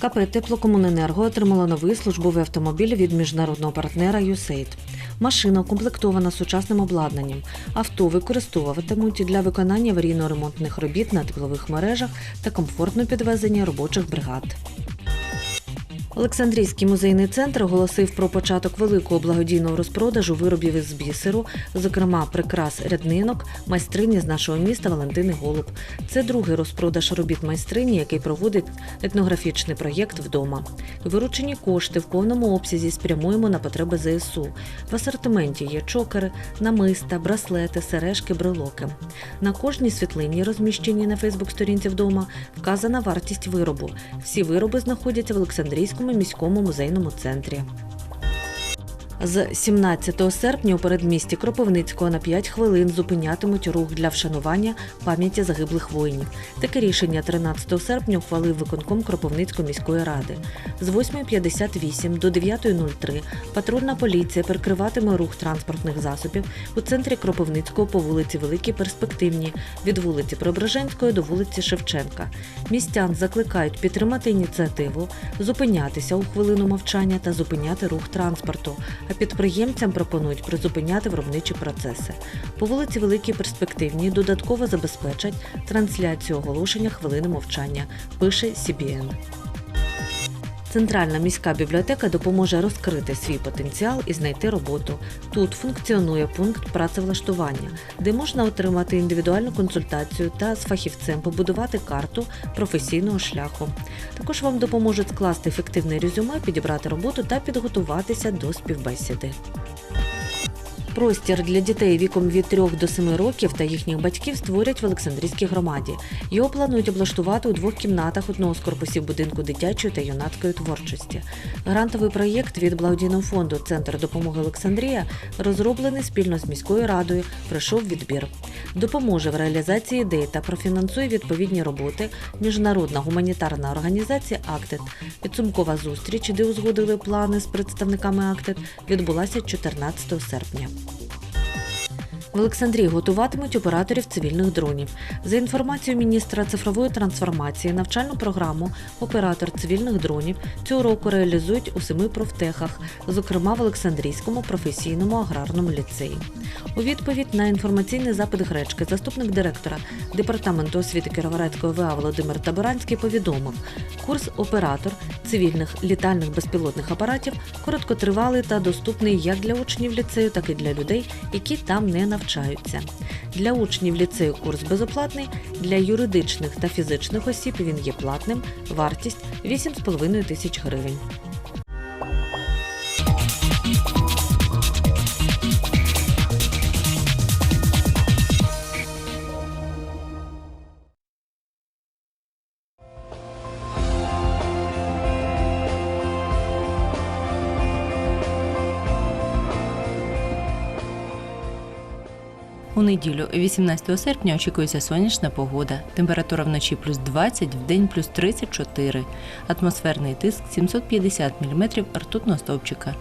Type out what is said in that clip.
КП Теплокомуненерго отримало новий службовий автомобіль від міжнародного партнера «Юсейд». Машина укомплектована сучасним обладнанням. Авто використовуватимуть для виконання аварійно-ремонтних робіт на теплових мережах та комфортного підвезення робочих бригад. Олександрійський музейний центр оголосив про початок великого благодійного розпродажу виробів із бісеру, зокрема прикрас ряднинок, майстрині з нашого міста Валентини Голуб. Це другий розпродаж робіт майстрині, який проводить етнографічний проєкт вдома. Виручені кошти в повному обсязі спрямуємо на потреби ЗСУ. В асортименті є чокери, намиста, браслети, сережки, брелоки. На кожній світлині, розміщеній на Фейсбук-сторінці вдома, вказана вартість виробу. Всі вироби знаходяться в Олександрійському міському музейному центрі. З 17 серпня у передмісті Кропивницького на 5 хвилин зупинятимуть рух для вшанування пам'яті загиблих воїнів. Таке рішення 13 серпня ухвалив виконком Кропивницької міської ради. З 8.58 до 9.03 патрульна поліція перекриватиме рух транспортних засобів у центрі Кропивницького по вулиці Великій Перспективній від вулиці Преображенської до вулиці Шевченка. Містян закликають підтримати ініціативу, зупинятися у хвилину мовчання та зупиняти рух транспорту. А підприємцям пропонують призупиняти виробничі процеси. По вулиці Великій Перспективній додатково забезпечать трансляцію оголошення хвилини мовчання, пише CBN. Центральна міська бібліотека допоможе розкрити свій потенціал і знайти роботу. Тут функціонує пункт працевлаштування, де можна отримати індивідуальну консультацію та з фахівцем побудувати карту професійного шляху. Також вам допоможуть скласти ефективне резюме, підібрати роботу та підготуватися до співбесіди. Простір для дітей віком від 3 до 7 років та їхніх батьків створять в Олександрійській громаді. Його планують облаштувати у двох кімнатах одного з корпусів будинку дитячої та юнацької творчості. Грантовий проєкт від благодійного фонду Центр допомоги Олександрія розроблений спільно з міською радою. Пройшов відбір. Допоможе в реалізації ідей та профінансує відповідні роботи міжнародна гуманітарна організація Актет. Підсумкова зустріч, де узгодили плани з представниками Актет, відбулася 14 серпня. В Олександрії готуватимуть операторів цивільних дронів. За інформацією міністра цифрової трансформації, навчальну програму Оператор цивільних дронів цього року реалізують у семи профтехах, зокрема в Олександрійському професійному аграрному ліцеї. У відповідь на інформаційний запит гречки заступник директора департаменту освіти Кіровоградської ВА Володимир Таборанський повідомив, курс оператор цивільних літальних безпілотних апаратів короткотривалий та доступний як для учнів ліцею, так і для людей, які там не навчаються. Для учнів ліцею курс безоплатний, для юридичних та фізичних осіб він є платним. Вартість 8,5 тисяч гривень. У неділю, 18 серпня, очікується сонячна погода. Температура вночі плюс 20, в день плюс 34. Атмосферний тиск 750 мм ртутного стовпчика.